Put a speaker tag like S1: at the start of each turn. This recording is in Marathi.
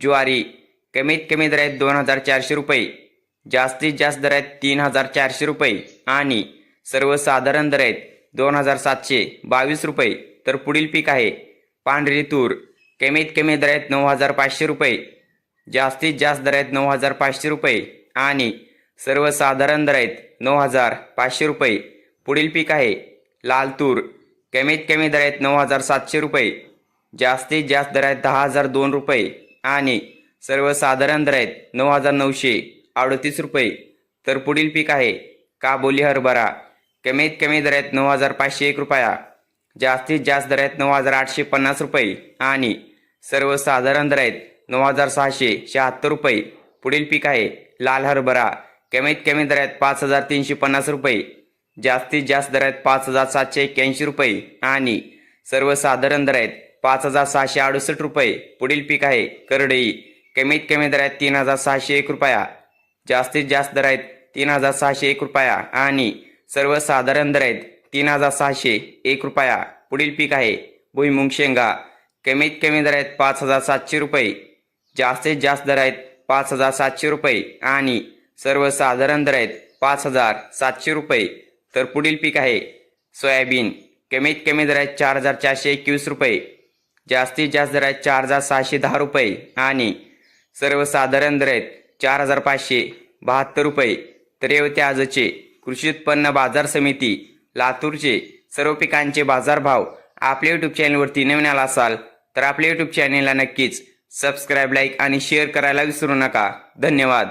S1: ज्वारी कमीत कमी दर आहेत दोन हजार चारशे रुपये जास्तीत जास्त दर आहेत तीन हजार चारशे रुपये आणि सर्वसाधारण दर आहेत दोन हजार सातशे बावीस रुपये. तर पुढील पीक आहे पांढरी तूर कमीत कमी दर आहेत नऊ हजार पाचशे रुपये जास्तीत जास्त दर आहेत नऊ हजार पाचशे रुपये आणि सर्वसाधारण दर आहेत नऊ हजार पाचशे रुपये. पुढील पीक आहे लाल तूर कमीत कमी दर आहेत नऊ हजार सातशे रुपये जास्तीत जास्त दर आहेत दहा हजार दोन रुपये. आणि सर्वसाधारण दर आहेत नऊ हजार नऊशे अडतीस रुपये. तर पुढील पीक आहे काबोली हरभरा. कमीत कमी दर आहेत नऊ हजार पाचशे एक रुपया. जास्तीत जास्त दर आहेत नऊ हजार आठशे पन्नास रुपये. आणि सर्वसाधारण दर आहेत नऊ हजार सहाशे शहात्तर रुपये. पुढील पीक आहे लाल हरभरा. कमीत कमी दर आहेत पाच हजार तीनशे पन्नास रुपये. जास्तीत जास्त दर आहेत पाच हजार सातशे एक्क्याऐंशी रुपये. आणि सर्वसाधारण दर आहेत पाच हजार सहाशे अडुसष्ट रुपये. पुढील पीक आहे करडई. कमीत कमी दर आहेत तीन हजार सहाशे एक रुपया. जास्तीत जास्त दर आहेत तीन हजार सहाशे एक रुपया. आणि सर्वसाधारण दर आहेत तीन हजार सहाशे एक रुपया. पुढील पीक आहे भुईमुंग शेंगा. कमीत कमी दर आहेत पाच हजार सातशे रुपये. जास्तीत जास्त दर आहेत पाच हजार सातशे रुपये. आणि सर्वसाधारण दर आहेत पाच हजार सातशे रुपये. तर पुढील पीक आहे सोयाबीन. कमीत कमी दर आहेत चार हजार चारशे एकवीस रुपये. जास्तीत जास्त दर आहेत चार हजार सहाशे दहा रुपये आणि सर्वसाधारण दर आहेत चार हजार पाचशे बहात्तर रुपये. तर येवते आजचे कृषी उत्पन्न बाजार समिती लातूरचे सर्व पिकांचे बाजारभाव. आपल्या यूट्यूब चॅनलवरती नवीन आला असाल तर आपल्या यूट्यूब चॅनलला नक्कीच सबस्क्राईब लाईक आणि शेअर करायला विसरू नका. धन्यवाद.